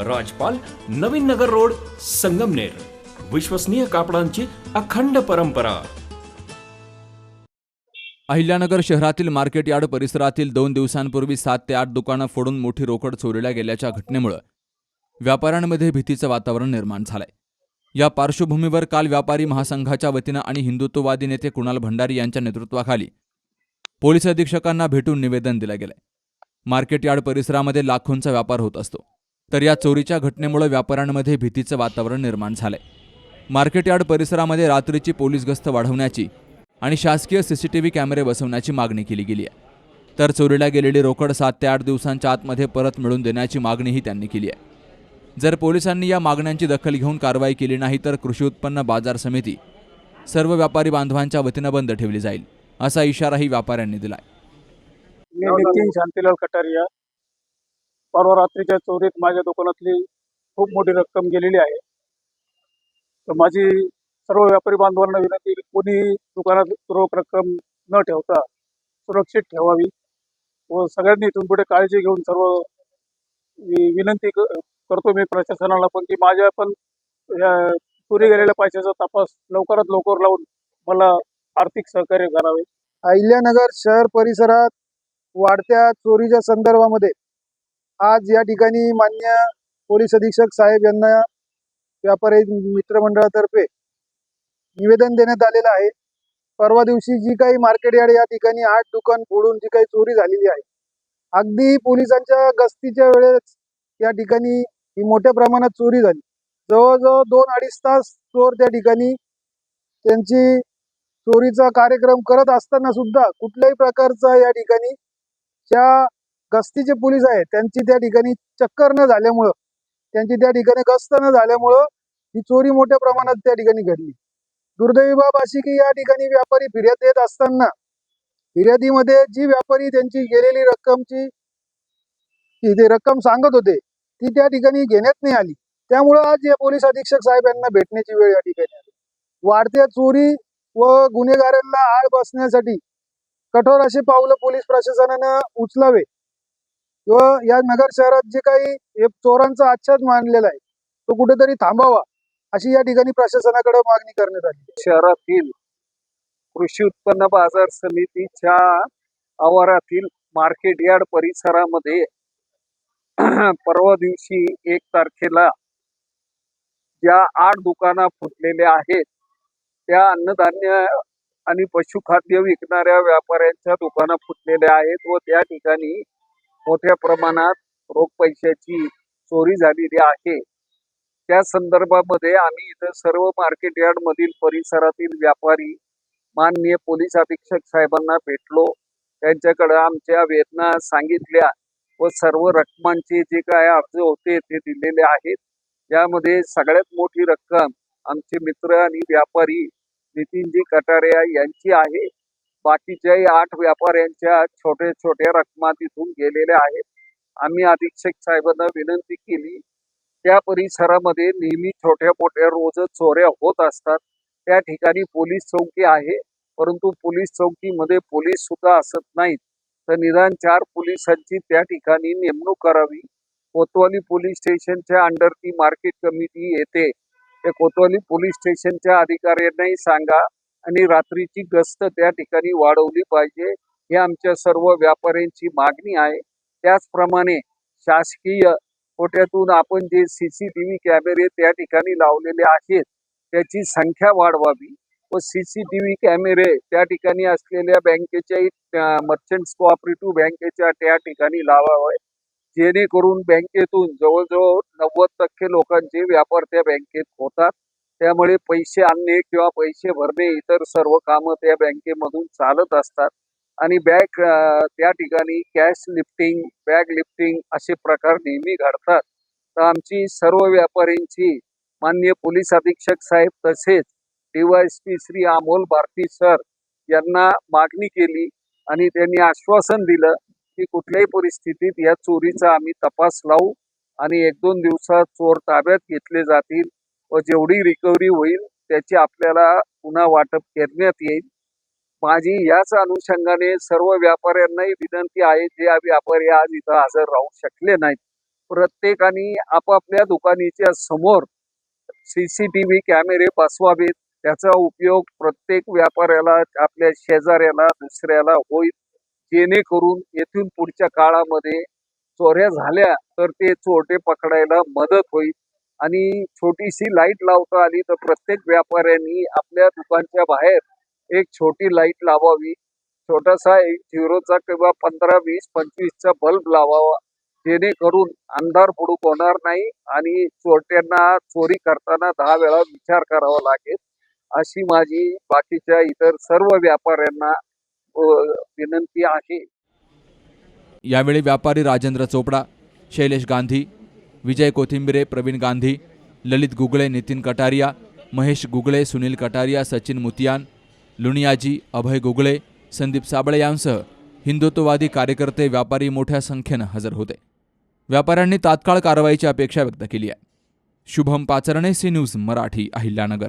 राजपाल Navin Nagar road Sangamner. विश्वसनीय कापडांची अखंड परंपरा. अहिल्यानगर शहरातील मार्केट यार्ड परिसरातील दोन दिवसांपूर्वी सात ते आठ दुकानं फोडून मोठी रोकड चोरीला गेल्याच्या घटनेमुळे व्यापाऱ्यांमध्ये भीतीचं वातावरण निर्माण झालंय. या पार्श्वभूमीवर काल व्यापारी महासंघाच्या वतीनं आणि हिंदुत्ववादी नेते कुणाल भंडारी यांच्या नेतृत्वाखाली पोलीस अधीक्षकांना भेटून निवेदन दिलं गेलंय. मार्केट यार्ड परिसरामध्ये लाखोंचा व्यापार होत असतो. तर या चोरीच्या घटनेमुळे व्यापाऱ्यांमध्ये भीतीचं वातावरण निर्माण झालंय. मार्केट यार्ड परिसरामध्ये रात्रीची पोलीस गस्त वाढवण्याची आणि शासकीय सीसीटीव्ही कॅमेरे बसवण्याची मागणी केली गेली आहे. तर चोरीला गेलेली रोकड सात ते आठ दिवसांच्या आतमध्ये परत मिळवून देण्याची मागणीही त्यांनी केली आहे. जर पोलिसांनी या मागण्यांची दखल घेऊन कारवाई केली नाही तर कृषी उत्पन्न बाजार समिती सर्व व्यापारी बांधवांच्या वतीनं बंद ठेवली जाईल असा इशाराही व्यापाऱ्यांनी दिलाय. शांतीलाल कटारिया परवा रात्रीच्या चोरीत माझ्या दुकानातली खूप मोठी रक्कम गेलेली आहे. तर माझी सर्व व्यापारी बांधवांना विनंती कोणी दुकानात रोख रक्कम न ठेवता सुरक्षित ठेवावी व सगळ्यांनी इथून पुढे काळजी घेऊन सर्व विनंती करतो मी प्रशासनाला पण की माझ्या पण या चोरी गेलेल्या पैशाचा तपास लवकरात लवकर लावून मला आर्थिक सहकार्य करावे. अहिल्यानगर शहर परिसरात वाढत्या चोरीच्या संदर्भामध्ये आज या ठिकाणी मान्य पोलीस अधीक्षक साहेब यांना व्यापारी मित्रमंडळातर्फे निवेदन देण्यात आलेलं आहे. परवा दिवशी जी काही मार्केट यार्ड या ठिकाणी आठ दुकान फोडून जी काही चोरी झालेली आहे. अगदी पोलिसांच्या गस्तीच्या वेळेस या ठिकाणी ही मोठ्या प्रमाणात चोरी झाली. जवळजवळ दोन अडीच तास चोर त्या ठिकाणी त्यांची चोरीचा कार्यक्रम करत असताना सुद्धा कुठल्याही प्रकारचा या ठिकाणी ज्या गस्तीचे पोलीस आहेत त्यांची त्या ठिकाणी चक्कर न झाल्यामुळं त्यांची त्या ठिकाणी गस्त न झाल्यामुळं ही चोरी मोठ्या प्रमाणात त्या ठिकाणी घडली. दुर्दैवी बाब अशी की या ठिकाणी व्यापारी फिर्याद देत असताना फिर्यादीमध्ये जी व्यापारी त्यांची गेलेली रक्कमची ते रक्कम सांगत होते ती त्या ठिकाणी घेण्यात नाही आली. त्यामुळं आज या पोलीस अधीक्षक साहेब यांना भेटण्याची वेळ या ठिकाणी आली. वाढत्या चोरी व गुन्हेगारांना आळ बसण्यासाठी कठोर अशी पावलं पोलीस प्रशासनानं उचलावे व या नगर शहरात जे काही एक चोरांचा आच्छाद मानलेला आहे तो कुठेतरी थांबावा अशी या ठिकाणी प्रशासनाकडे मागणी करण्यात आली. शहरातील कृषी उत्पन्न बाजार समितीच्या आवारातील मार्केट यार्ड परिसरामध्ये परवा दिवशी एक तारखेला ज्या आठ दुकाना फुटलेल्या आहेत त्या अन्नधान्य आणि पशुखाद्य विकणाऱ्या व्यापाऱ्यांच्या दुकाना फुटलेल्या आहेत व त्या ठिकाणी मोठ्या प्रमाणात रोख पैशाची चोरी झालेली आहे. त्या संदर्भामध्ये आम्ही इथं सर्व मार्केट यार्ड मधील परिसरातील व्यापारी माननीय पोलीस अधीक्षक साहेबांना भेटलो. त्यांच्याकडे आमच्या वेदना सांगितल्या व सर्व रकमांचे जे काय अर्ज होते ते दिलेले आहेत. यामध्ये सगळ्यात मोठी रक्कम आमचे मित्र आणि व्यापारी नितीनजी कटारिया यांची आहे. बाकीच्याही आठ व्यापाऱ्यांच्या छोट्या छोट्या रकमा तिथून गेलेल्या आहेत. आम्ही अधीक्षक साहेबांना विनंती केली त्या परिसरामध्ये नेहमी छोट्या मोठ्या रोज चोऱ्या होत असतात. त्या ठिकाणी पोलीस चौकी आहे परंतु पोलीस चौकीमध्ये पोलीस सुद्धा असत नाहीत. तर निदान चार पोलिसांची त्या ठिकाणी नेमणूक करावी. कोतवाली पोलीस स्टेशनच्या अंडर ती मार्केट कमिटी येते. त्या कोतवाली पोलीस स्टेशनच्या अधिकाऱ्यांनाही सांगा. आणि रात्रीची गस्त त्या ठिकाणी वाढवली पाहिजे हे आमच्या सर्व व्यापाऱ्यांची मागणी आहे. त्याचप्रमाणे शासकीय कोट्यातून आपण जे सीसीटीव्ही कॅमेरे त्या ठिकाणी लावलेले आहेत त्याची संख्या वाढवावी व सीसीटीव्ही कॅमेरे त्या ठिकाणी असलेल्या बँकेच्या मर्चंट्स कोऑपरेटिव्ह बँकेच्या त्या ठिकाणी लावावे. जेणेकरून बँकेतून जवळजवळ नव्वद टक्के लोकांचे व्यापार त्या बँकेत होतात. त्यामुळे पैसे आणणे किंवा पैसे भरणे इतर सर्व कामं त्या बँकेमधून चालत असतात. आणि बॅग त्या ठिकाणी कॅश लिफ्टिंग बॅग लिफ्टिंग असे प्रकार नेहमी घडतात. तर आमची सर्व व्यापाऱ्यांची मान्य पोलीस अधीक्षक साहेब तसेच डीवायसपी श्री अमोल भारती सर यांना मागणी केली आणि त्यांनी आश्वासन दिलं की कुठल्याही परिस्थितीत या चोरीचा आम्ही तपास लावू आणि एक दोन दिवसात चोर ताब्यात घेतले जातील व जेवढी रिकव्हरी होईल त्याची आपल्याला पुन्हा वाटप करण्यात येईल. माझी याच अनुषंगाने सर्व व्यापाऱ्यांनाही विनंती आहे जे व्यापारी आज इथं हजर राहू शकले नाहीत. प्रत्येकाने आपापल्या दुकानीच्या समोर सीसीटीव्ही कॅमेरे बसवावेत. त्याचा उपयोग प्रत्येक व्यापाऱ्याला आपल्या शेजाऱ्याला दुसऱ्याला होईल. जेणेकरून येथून पुढच्या काळामध्ये चोऱ्या झाल्या तर ते चोरटे पकडायला मदत होईल. आणि छोटीशी लाइट लावता आली तर प्रत्येक व्यापाऱ्यांनी आपल्या दुकानच्या बाहेर एक छोटी लाइट लावावी. छोटासा एक झिरोचा किंवा पंधरा वीस पंचवीसचा बल्ब लावावा. जेणेकरून अंधार बुडूक होणार नाही आणि चोरट्यांना चोरी करताना दहा वेळा विचार करावा लागेल. अशी माझी बाकीच्या इतर सर्व व्यापाऱ्यांना विनंती आहे. यावेळी व्यापारी राजेंद्र चोपडा शैलेश गांधी विजय कोथिंबिरे प्रवीण गांधी ललित गुगळे नितीन कटारिया महेश गुगळे सुनील कटारिया सचिन मुतियान लुणियाजी अभय गुगळे संदीप साबळे यांसह हिंदुत्ववादी कार्यकर्ते व्यापारी मोठ्या संख्येनं हजर होते. व्यापाऱ्यांनी तात्काळ कारवाईची अपेक्षा व्यक्त केली आहे. Shubham Pacharne C news Marathi Ahilyanagar.